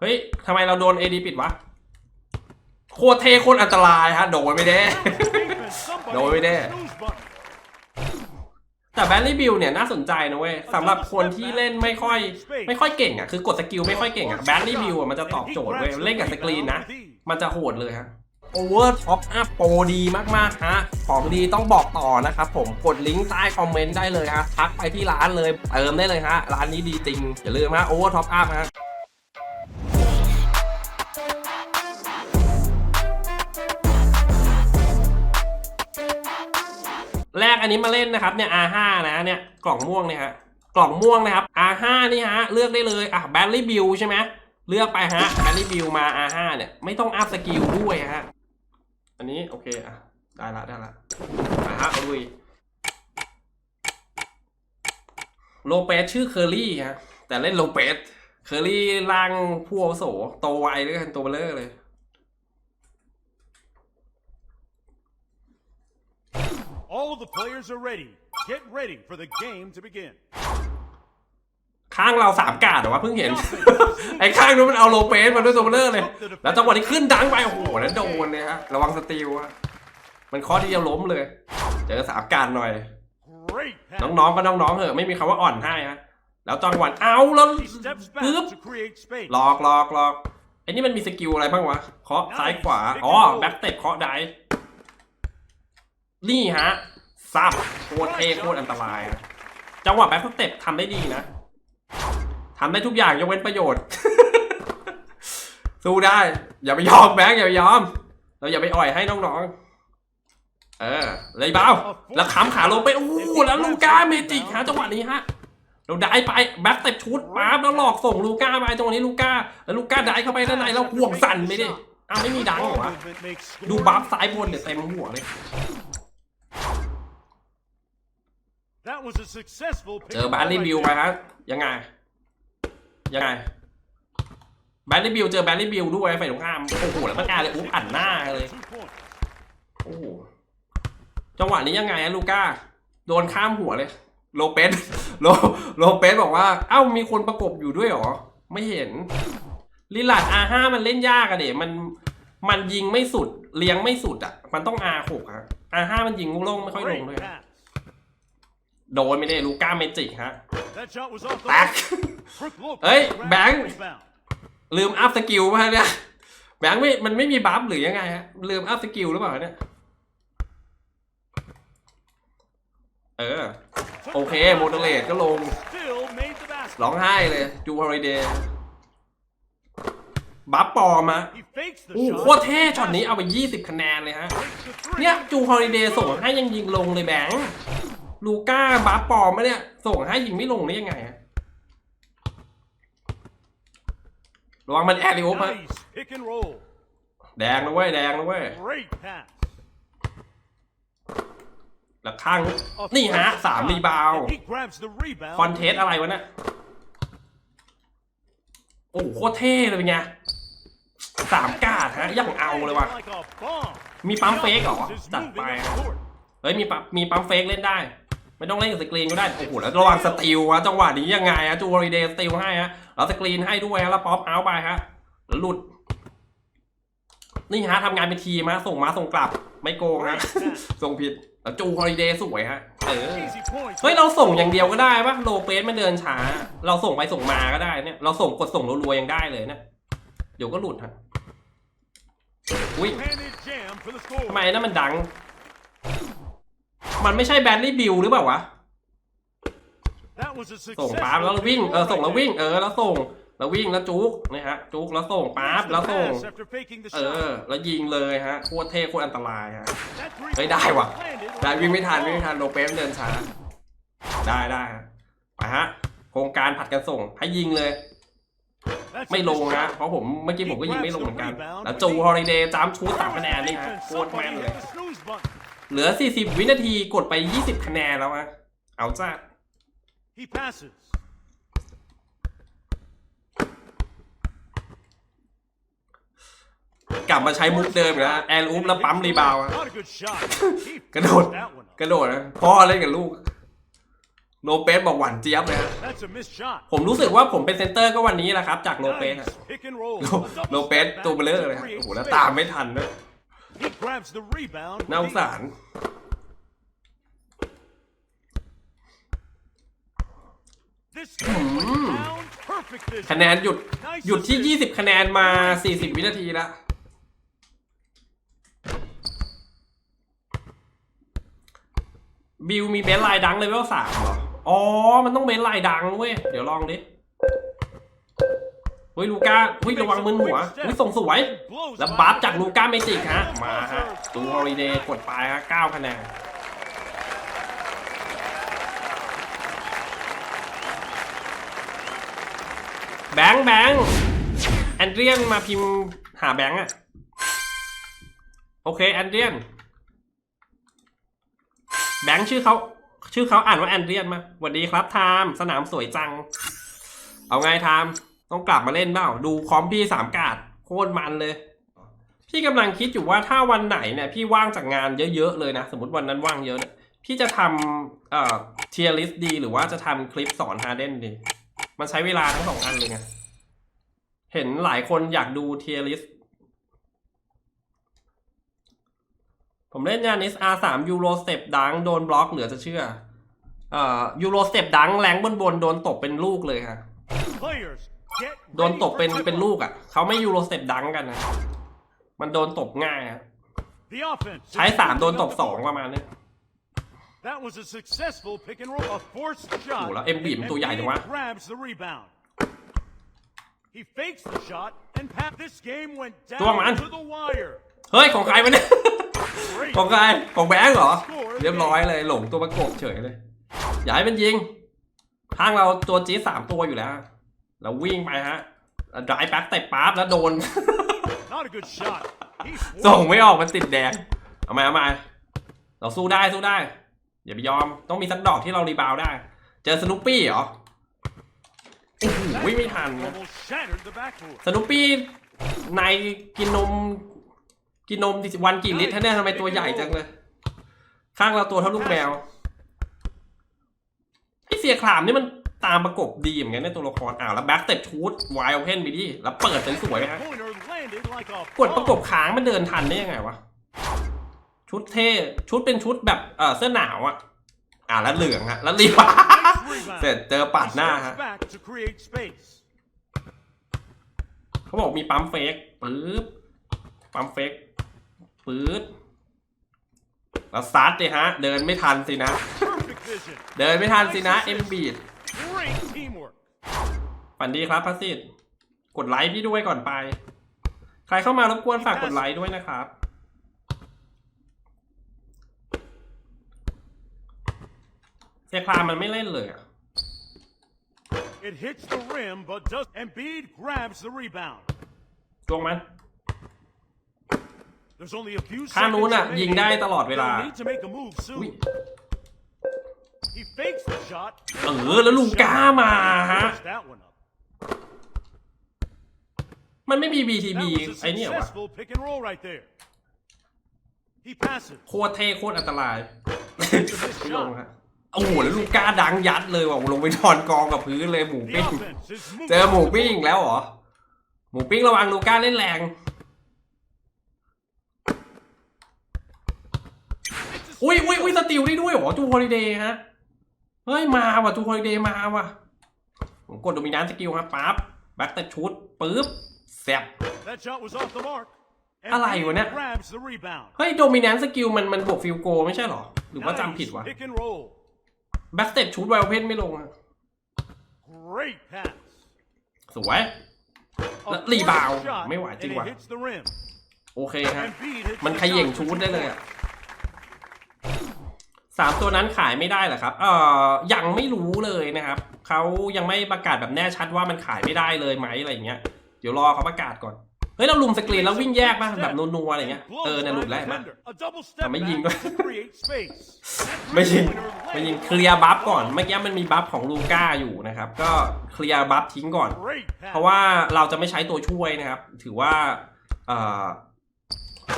เฮ้ยทำไมเราโดนเอดีปิดวะ โคตรเทโคตรอันตรายฮะ โดนไม่ได้ โดนไม่ได้ แต่แบนลี่บิลเนี่ยน่าสนใจนะเว้ยสำหรับคนที่เล่นไม่ค่อย ไม่ค่อยเก่งอะ คือกดสกิลไม่ค่อยเก่งอะแบนลี่บิลอะมันจะตอบโจทย์เว้ย เล่นกับสกรีนนะ มันจะโหดเลยฮะโอเวอร์ท็อปอัพโปรดีมาก ๆ ฮะ ของดีต้องบอกต่อนะครับผมกดลิงก์ใต้คอมเมนต์ได้เลยฮะ ทักไปที่ร้านเลย เติมได้เลยฮะ ร้านนี้ดีจริง อย่าลืมฮะโอเวอร์ท็อปอัพฮะ แรกอันนี้มาเล่นนะครับเนี่ย R5 นะเนี่ยกล่องม่วงเนี่ยฮะกล่องม่วงนะครับ R5 นี่ฮะเลือกได้เลยอะแบลลี่บิลใช่ไหมเลือกไปฮะแบลลี่บิลมา R5 เนี่ยไม่ต้องอัพสกิลด้วยฮะอันนี้โอเคอะได้ละได้ละอะฮะเอาลุยโลเปสชื่อเคอรี่ฮะแต่เล่นโลเปส เคอรี่ร่างผู้อาวุโสโตไวด้วยกันตัวเบลอเลย All the players are ready. Get ready for the game to begin. ข้างเราสามกาดเหรอวะเพิ่งเห็น ไอ้ข้างนู้นมันเอาโลเปสมาด้วยตัวเบลอเลย แล้วจังหวะที่ขึ้นดังไปโอ้โหแล้วโดนเลยฮะระวังสติลอะมันเคอที่จะล้มเลย เจอสามการหน่อย Great pass. น้องๆก็น้องๆเถอะไม่มีคำว่าอ่อนให้ฮะ แล้วจังหวะเอาแล้วปึ๊บหลอกหลอกหลอกไอ้นี่มันมีสกิลอะไรบ้างวะเคาะซ้ายขวาอ๋อแบ็คเตปเคาะได้นี่ฮะซับโคตรเท่โคตรอันตรายจังหวะแบ็คเต็ปทำได้ดีนะทำได้ทุกอย่างยกเว้นประโยชน์ สู้ได้ อย่าไปยอมแบงค์อย่าไปยอม เราอย่าไปอ่อยให้น้องๆ เออ เลยเบาแล้วค้ำขาลงไปโอ้แล้วลูก้าเมจิกฮะจังหวะนี้ฮะ เราได้ไปแบ็คเตปชุดปั๊บแล้วหลอกส่งลูก้าไปจังหวะนี้ลูก้าแล้วลูก้าได้เข้าไปด้านในแล้วห่วงสั่นไปดิอ้าวไม่มีดังเหรอ Ball วะ movement makes ดู scoring บัฟซ้ายบนเนี่ยเต็มหัวเลย That was a successful เจอแบนลี่บิวไปครับยังไงยังไงแบนลี่บิวเจอแบนลี่บิวด้วยฝ่ายตรงข้ามโอ้โหแล้วมันกลายเลยอุ๊บอัดหน้าเลย Two points. โอ้โหจังหวะนี้ยังไงอะลูก้าโดนข้ามหัวเลย โลเปส โลโลเปสบอกว่า เอ้ามีคนประกบอยู่ด้วยเหรอ ไม่เห็นลิลัด R5 มันเล่นยากอะเดี๋ยมันมันยิงไม่สุด เลี้ยงไม่สุดอะมันต้อง R6 อะ R5 มันยิงลงไม่ค่อยลง Great ด้วย pass. โดนไม่ได้ลูก้าเมจิกฮะ That shot was off the แตก mark. Brook Lopez Hey, grabs bang. the rebound. ลืมอัพสกิลป่ะเนี่ยแบงค์ไม่มันไม่มีบัฟหรือยังไงฮะ ลืมอัพสกิลหรือเปล่าเนี่ย เออ โอเคโมเดเลตก็ลง Still made the basket. ร้องไห้เลยจูฮอริเดย์บัฟปลอมอะ He fakes the โอ้โห shot. โคตรเท่ช็อตนี้เอาไป 20 คะแนนเลยฮะ Takes the three. เนี่ยจูฮอริเดย์ส่งให้ยังยิงลงเลยแบงค์ลูก้าบัฟปลอมมาเนี่ย ส่งให้ยิงไม่ลงได้ยังไงฮะระวังมันแอริโอมา Nice pick and roll. แดงนะเว้ย แดงนะเว้ย Great pass. แล้วข้าง A นี่ฮะ fast สาม shot. รีบาวด์ And he grabs the rebound. คอนเทสอะไรวะเนี่ยโอ้โหโคตรเท่เลยเป็นไงสามกาดฮะยังเอาเลยว่ะ Like a bomb. มีปั๊มเฟกเหรอ Is จัด moving ไป up the court. เฮ้ยมีปั๊มมีปั๊มเฟกเล่นได้ ไม่ต้องเล่นกับสกรีนก็ได้โอ้โหแล้วระวังสติลวะจังหวะนี้ยังไงฮะจูวอริเดย์สติลให้ฮะแล้วสกรีนให้ด้วยฮะแล้วป๊อปเอาไปฮะแล้วหลุด นี่ฮะทำงานเป็นทีมฮะส่งมาส่งกลับ ไม่โกงฮะส่งผิด แล้วจูฮอริเดย์สวยฮะ เออ Easy points. เฮ้ย เราส่งอย่างเดียวก็ได้ปะโลเปสมันเดินช้า เราส่งไปส่งมาก็ได้เนี่ย เราส่งกดส่งรัวๆยังได้เลยเนี่ยเดี๋ยวก็หลุดฮะ อุ้ย Two-handed jam for the score. ทำไมนั่นมันดัง มันไม่ใช่แบนลี่บิลหรือเปล่าวะ That was a ส่ง successful ปั๊บแล้ววิ่ง เออ ส่งแล้ววิ่ง right เออ แล้วส่ง แล้ววิ่งแล้วจุกนี่ฮะจุกแล้วส่ง there. ปั๊บ Makes แล้ว the ส่ง pass after faking the เอ shot. อแล้วยิงเลยฮะโคตรเท่โคตรอันตรายฮะ That three เฮ้ยได้ว่ะ landed ได้ on วิ่ง the ไม่ทัน ball. วิ่งไม่ทันโลเปสเดินช้าได้ได้ฮะไปฮะโครงการผัดกันส่งให้ยิงเลย That's ไม่ a ลง missed นะ shot. เพราะผมเมื่อกี้ผมก็ยิงไม่ลงเหมือนกัน แล้วจูฮอริเดย์จามชูสามคะแนนนี่ฮะ Defense, โคตรแม่น somebody เลย hit the snooze button. เหลือ 40 วินาทีกดไป 20 คะแนนแล้วฮะเอาจ้า He passes. กลับมาใช้มุกเดิมอีกแล้วแอนอุ๊บแล้วปั๊มรีบาวด์อะ Not a good shot. He กระโดด forced that one up. กระโดดนะพ่อเล่นกับลูกโลเปสบอกหวานเจี๊ยบเลยฮะ That's a missed shot. ผมรู้สึกว่าผมเป็นเซนเตอร์ก็วันนี้แหละครับ จากโลเปส Nice อะ pick and roll. โล A double โลเปส step ตัว back เบลอ to เลยฮะ create โอ้โหแล้ว space. ตามไม่ทันด้วย He grabs the rebound. น่าส with ง the สาร This game went down. Perfect vision. คะแนนหยุดหยุดที่ 20 คะแนนมา 40 วินาทีแล้ว บิวมีเบนไลน์ดังเลเวลสามเหรอ อ๋อ มันต้องเบนไลน์ดังเว้ย เดี๋ยวลองดิ เฮ้ยลูก้าเฮ้ยระวังมึนหัวเฮ้ยส่งสวย แล้วบัฟจากลูก้าเมจิกฮะ มาฮะตูฮอริเดย์กดไปฮะ9คะแนนแบงค์แบงค์แอนเดรียนมาพิมพ์หาแบงค์อะโอเคแอนเดรียน แบงค์ชื่อเขาชื่อเขาอ่านว่าแอนเดรียนมาสวัสดีครับไทม์สนามสวยจัง เอาไงไทม์ต้องกลับมาเล่นเปล่า ดูคอมพี่สามกาดโคตรมันเลย พี่กำลังคิดอยู่ว่าถ้าวันไหนเนี่ยพี่ว่างจากงานเยอะๆเลยนะ สมมติวันนั้นว่างเยอะเนี่ยพี่จะทำเอ่อเทียริสดี หรือว่าจะทำคลิปสอนฮาเดนดี มันใช้เวลาทั้งสองอันเลยไงเห็นหลายคนอยากดูเทียริส ผมเล่นยานิส R3 ยูโรสเต็ปดังโดนบล็อกเหลือจะเชื่อเอ่อยูโรสเต็ปดังแรงบนบนๆโดนตบเป็นลูกเลยค่ะ Players, get โดน ready ตบ for เป็น tip-off. เป็นลูกอะ เขาไม่ยูโรสเต็ปดังกันนะ มันโดนตบง่ายอะ The offense. ใช้สามโดนตบสองประมาณนี้ That was a successful pick and roll, a forced shot. โอ้โหแล้ว Embiid มันตัวใหญ่จังวะ Embiid grabs the rebound. He fakes the shot and pat. This game went จ้วงมัน down to the wire. เฮ้ยของใครมันเนี่ย Great ของใครของแบงค์เหรอ เรียบร้อยเลยหลงตัวประกบเฉยเลย อย่าให้มันยิงทางเราตัวจี๊ดสามตัวอยู่แล้วแล้ววิ่งไปฮะดรายแบ็คเตะปั๊บแล้วโดน Not a good shot. He ส่ง forced ไม่ออกมันติดแดงเอามาเอามาเราสู้ได้สู้ได้ อย่าไปยอมต้องมีสักดอกที่เรารีบาวด์ได้ เจอสนุปปี้เหรอโอ้โหไม่ทันนะ almost shattered the backboard. สนุปปี้ในกินนม กินนมวันกี่ลิตรฮะเนี่ยทำไมตัวใหญ่จังเลย ข้างเราตัวเท่าลูกแมวไอเสียคลามนี่มันตามประกบดีเหมือนกันในตัวละครอ้าวแล้วแบ็คเต็ปชูดไวโอเพนไปดิแล้วเปิดสวยๆฮะ Pointer landed like a กดประกบค้างมันเดินทันได้ยังไงวะชุดเท่ชุดเป็นชุดแบบเออเสื้อหนาวอะอ่าแล้วเหลืองฮะแล้วรีบเสร็จเจอปัดหน้า He ฮะ steps back to create space. เขาบอกมีปั๊มเฟกปึ๊บปั๊มเฟก ปึ๊บแล้วซัดเลยฮะ เดินไม่ทันสินะ Perfect vision. เดินไม่ทันสินะ เอ็มบีด Great teamwork. ฝันดีครับพัสสิตกดไลค์พี่ด้วยก่อนไป ใครเข้ามารบกวนฝากกดไลค์ด้วยนะครับเสียคลามมันไม่เล่นเลยอะ It hits the rim, but does Embiid grabs the rebound. จวงมัน There's only a few ข้างนู้น seconds อะ remaining. ยิงได้ตลอดเวลา They'll need to make a move อุ้ย soon. He fakes the shot. เออ แล้วลูก้ามาฮะ Puts that one up. มันไม่มี BTB That was a ไอ้เนี่ยวะ successful pick and roll right there. He passes. โคตรเท่โคตรอันตรายไม่ลงฮะโอ้โหแล้วลูก้าดังยัดเลยว่ะลงไปนอนกองกับพื้นเลยหมู The ปิ้ง offense is moving. เจอหมูปิ้งอีกแล้วเหรอ หมูปิ้งระวังลูก้าเล่นแรง อุ้ยอุ้ยอุ้ยสติลได้ด้วยเหรอจูฮอลิเดย์ฮะ เฮ้ย มาว่ะจูฮอลิเดย์มาว่ะ ผมกดโดมินานสกิลครับปั๊บแบ็คแต่ชุดปึ๊บแซบ That shot was off the mark. อะไร Embiid วะเนี่ย grabs the rebound. เฮ้ย โดมินานสกิลมันมันบวกฟิลโกไม่ใช่เหรอ หรือว่าจำผิด Nice วะ Pick and roll. แบ็คเต็ปชุดไวโอเพนไม่ลงอะ Great pass. สวย A Let- rebound. forced shot, ไม่ไหวจริง and it ว่ะ hits the rim. โอเคฮะ Embiid hits มัน the ขย่ง shot ชู for ด two ได้เลย points. อะ สามตัวนั้นขายไม่ได้เหรอครับ เอ่อ ยังไม่รู้เลยนะครับ เขายังไม่ประกาศแบบแน่ชัดว่ามันขายไม่ได้เลยไหมอะไรอย่างเงี้ย เดี๋ยวรอเขาประกาศก่อน เฮ้ย เราลุมสกรีนแล้ววิ่งแยกป่ะแบบนัวๆอะไรเงี้ย เออเนี่ยหลุดแล้วเห็นปะ A double step ไม่ยิงด้วย ไม่ยิง ไม่ยิง เคลียร์บัฟก่อน เมื่อกี้มันมีบัฟของลูก้าอยู่นะครับ ก็เคลียร์บัฟทิ้งก่อน เพราะว่าเราจะไม่ใช้ตัวช่วยนะครับ ถือว่า เอ่อ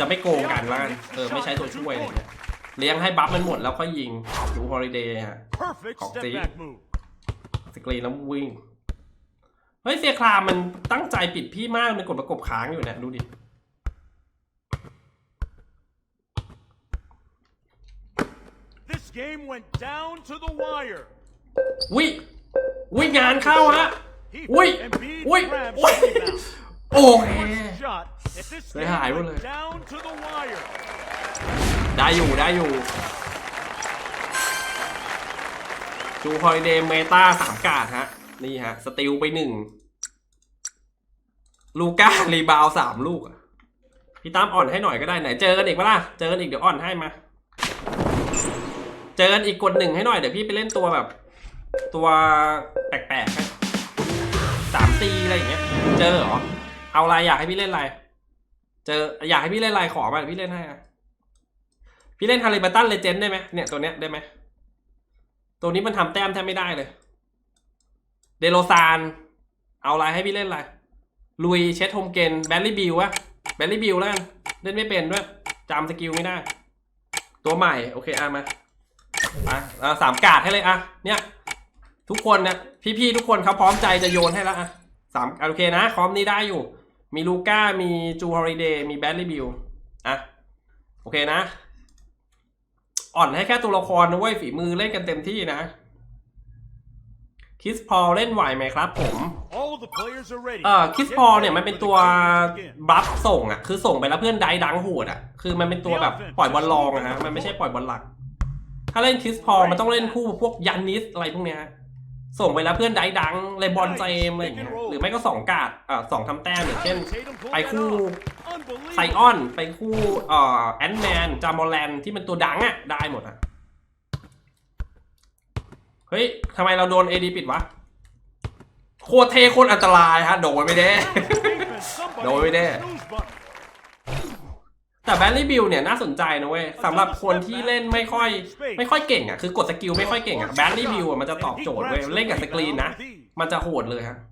จะไม่โกงกันว่างั้นเออ ไม่ใช้ตัวช่วยอะไรเงี้ย เลี้ยงให้บัฟมันหมดแล้วค่อยยิง ดูฮอลิเดย์ฮะ Perfect Call step D. back move. สกรีนแล้ววิ่ง เฮ้ยเสียครามมันตั้งใจปิดพี่มากมันกดประกบค้างอยู่เนี่ยดูดิ This game went down to the wire. วิวิงานเข้าฮะ He Ui, Embiid ui, grabs ui. the rebound. โอเค First shot. If this Say game hi, went Willie. down to the wire. ได้อยู่ได้อยู่จูฮอลิเดย์เมตาสามกาดฮะ นี่ฮะ สติลไปหนึ่งลูก้ารีบาวสามลูก พี่ตั้มอ่อนให้หน่อยก็ได้ไหน เจอกันอีกปะล่ะ เจอกันอีกเดี๋ยวอ่อนให้มา เจอกันอีกกดหนึ่งให้หน่อยเดี๋ยวพี่ไปเล่นตัวแบบ ตัวแปลกๆให้สามตีอะไรอย่างเงี้ย เจอเหรอ เอาอะไรอยากให้พี่เล่นอะไร เจออยากให้พี่เล่นอะไรขอมาพี่เล่นให้อะ พี่เล่นฮาริบัตันเลเจนด์ได้ไหมเนี่ยตัวเนี้ยได้ไหมตัวนี้มันทำแต้มแทบไม่ได้เลย เดโลซาน เอาอะไรให้พี่เล่นอะไรลุยเชสโฮมเกนแบลลี่บิววะแบลลี่บิวแล้วกันเล่นไม่เป็นด้วยจำสกิลไม่ได้ ตัวใหม่ โอเคอะมาอะอะสามกาดให้เลยอะเนี่ย ทุกคนเนี่ยพี่ๆทุกคนเขาพร้อมใจจะโยนให้แล้วอะสามโอเคนะคอมนี้ได้อยู่ มีลูก้ามีจูฮอริเดย์มีแบลลี่บิวอะโอเคนะ อ่อนให้แค่ตัวละครนะเว้ยฝีมือเล่นกันเต็มที่นะคิสพอลเล่นไหวไหมครับผม All the players are ready. เอ่อคิส Get พอล ready เนี่ยมันเป็น for the ตัว game to begin. บัฟส่งอะคือส่งไปแล้วเพื่อนได้ดังโหดอะคือมันเป็นตัวแบบปล่อยบอลลองอะฮะมันไม่ใช่ปล่อยบอลหลัก ถ้าเล่นคิสพอลมันต้องเล่นคู่พวกยันนิสอะไรพวกเนี้ยฮะส่งไปแล้วเพื่อนได้ดังเลยบอลเจมอะไรอย่างเงี้ยหรือไม่ก็สองกาดอ่าสองทำแต้มอย่างเช่น Tatum pulled ไป that คู่ off. Unbelievable. ไซออนไปคู่เอ่อแอนแมนจามอแลนที่เป็นตัวดังอะได้หมดอะเฮ้ยทำไมเราโดนเอดีปิดวะ โคตรเทโคตรอันตรายฮะ โดนไม่ได้ Defense, somebody โดนไม่ได้ hit the snooze button. แต่แบลลี่บิลเนี่ยน่าสนใจนะเว้ยสำหรับคนที่เล่นไม่ค่อย ไม่ค่อยเก่งอะ คือกดสกิลไม่ค่อยเก่งอะแบลลี่บิลอะมันจะตอบโจทย์เว้ย เล่นกับสกรีนนะ มันจะโหดเลยฮะใค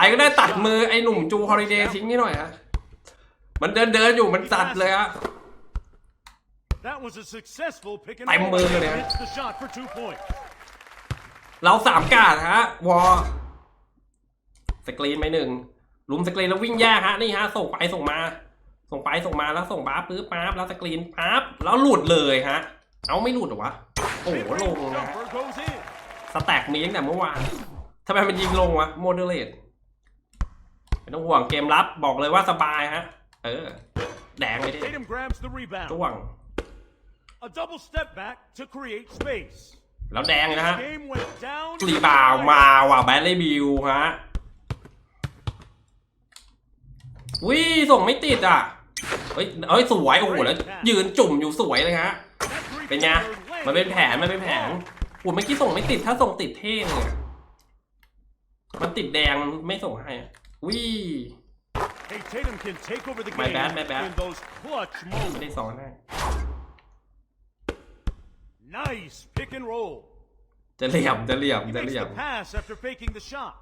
รก็ได้ตัดมือไอ้หนุ่มจูฮอลิเดย์ทิ้งนี่หน่อยฮะ มันเดินเดินๆอยู่มันตัดเลยฮะ That was a successful pick and เต็ม roll. มือเลยฮะ Hits the shot for two points. เราสามกาดฮะ วอสกรีนไปหนึ่งลุมสกรีนแล้ววิ่งแยกฮะ นี่ฮะ ส่งไปส่งมา ส่งไปส่งมาแล้วส่งป๊าบปึ๊บป๊าบแล้วสกรีนป๊าบแล้วหลุดเลยฮะ เอาไม่หลุดเหรอวะ โอ้โห ลงนะ Jumper goes in. สแต็กมีตั้งแต่เมื่อวานทำไมมันยิงลงวะโมเดเลต ไม่ต้องห่วงเกมรับบอกเลยว่าสบายฮะ เออ แดงไปดิ Tatum grabs the rebound. จ้วง A double step back to create space. แล้วแดงนะฮะ Game went down. to รี the บาว wire. มาว่ะแบดเลยบิวฮะวิส่งไม่ติดอะ เฮ้ย เฮ้ย สวย โอ้โห แล้ว ยืนจุ่มอยู่สวยเลยฮะ That three เป็นไง pointer มันเป็นแผน landed มันเป็นแผนโอ้เมื่อกี้ส่งไม่ติด ถ้าส่งติดเท่เลยอะมันติดแดงไม่ส่งให้อะ วิ Hey, Tatum can take over the My game bad, my bad. in those clutch ไม่ moments. ได้สอนให้ Nice pick and roll. จะเหลี่ยมจะเหลี่ยม He จะ makes เหลี่ยม the pass after faking the shot.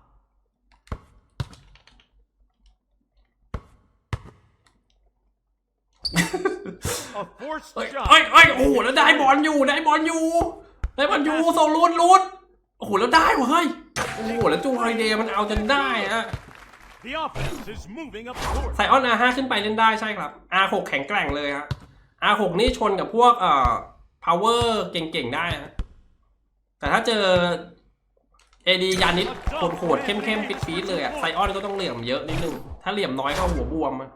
A forced เฮ้ย shot. เฮ้ยเฮ้ยโอ้โหแล้วได้บอลอยู่ได้บอลอยู่ได้บอลอยู่ส่งลูดลูดโอ้โหแล้วได้วะเฮ้ยโอ้โหแล้วจูฮอลิเดย์มันเอาจนได้อะ The offense is moving up the court. ไซออน R5 ขึ้นไปเล่นได้ใช่ครับ R6 แข็งแกร่งเลยฮะ R6 นี่ชนกับพวกเอ่อ power เก่งๆได้ฮะแต่ถ้าเจอ AD ยานิดโหดๆเข้มๆปิดๆเลยอะไซออนก็ต้องเหลี่ยมเยอะนิดนึง ถ้าเหลี่ยมน้อยก็หัวบวมอะ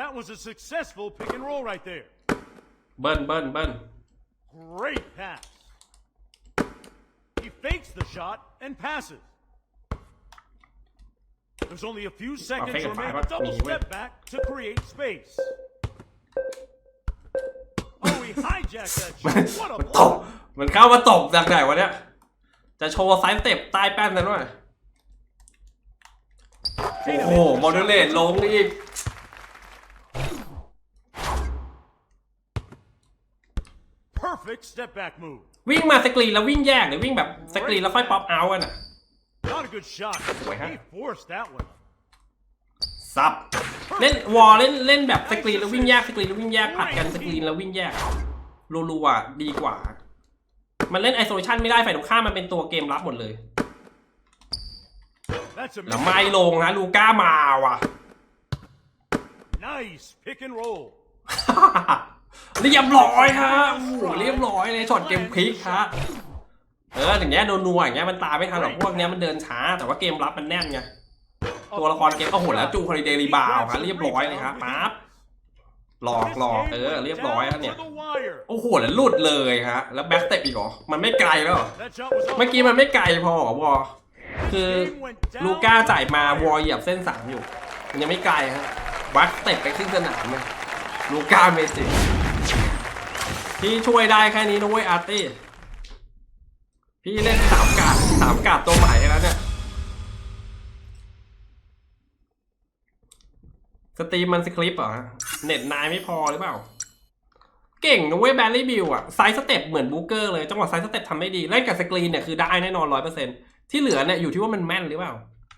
That was a successful pick and roll right there. เบิ้ลเบิ้ลเบิ้ล Great pass. He fakes the shot and passes. There's only a few seconds fake it remaining. five, A double but- step back to create space. Oh, he hijacked that มัน shot. What a มันตบ block. มันเข้ามาตบจากไหนวะเนี่ย จะโชว์ไซส์สเต็ปใต้แป้นนั่นวะ โอ้โหโมเดเลตลงอีก Perfect step back move. วิ่งมาสกรีนแล้ววิ่งแยกหรือวิ่งแบบสกรีนแล้วค่อยป๊อปเอาท์กันอะ Not a good shot. Wait, huh? He forced that one. ซับเล่นวอลเล่นเล่นแบบสกรีนแล้ววิ่งแยกสกรีนแล้ววิ่งแยกผัดกันสกรีนแล้ววิ่งแยกรัวๆอะดีกว่า มันเล่นไอโซเลชันไม่ได้ฝ่ายตรงข้ามมันเป็นตัวเกมรับหมดเลย That's a แล้วไม่ลงนะลูก้ามาว่ะ nice pick and roll. เรียบร้อยฮะโอ้โหเรียบร้อยเลยช็อตเกมพลิกฮะเอออย่างเงี้ยโดนนัวอย่างเงี้ยมันตามไม่ทันหรอกพวกเนี้ยมันเดินช้า แต่ว่าเกมรับมันแน่นไงตัวละครเกมโอ้โหแล้วจูคอริเดรีบาวครับเรียบร้อยเลยครับปั๊บหลอกหลอกเออเรียบร้อยครับเนี่ยโอ้โหแล้วหลุดเลยฮะแล้วแบ็คสเต็ปอีกเหรอมันไม่ไกลแล้วเหรอเมื่อกี้มันไม่ไกลพอหรอวอคือลูก้าจ่ายมาวอเหยียบเส้นสามอยู่ มันยังไม่ไกลฮะแบ็คสเต็ปไปขึ้นสนามเลยลูก้าเมสิ พี่ช่วยได้แค่นี้นะเว้ยอาร์ตี้ พี่เล่นสามกาดสามกาดตัวใหม่แล้วเนี่ย สตรีมมันสคริปต์เหรอ เน็ตนายไม่พอหรือเปล่า เก่งนะเว้ยแบลลี่บิวอะไซส์สเต็ปเหมือนบูเกอร์เลย จังหวะไซส์สเต็ปทำไม่ดี เล่นกับสกรีนเนี่ยคือได้แน่นอนร้อยเปอร์เซ็นที่เหลือเนี่ยอยู่ที่ว่ามันแม่นหรือเปล่า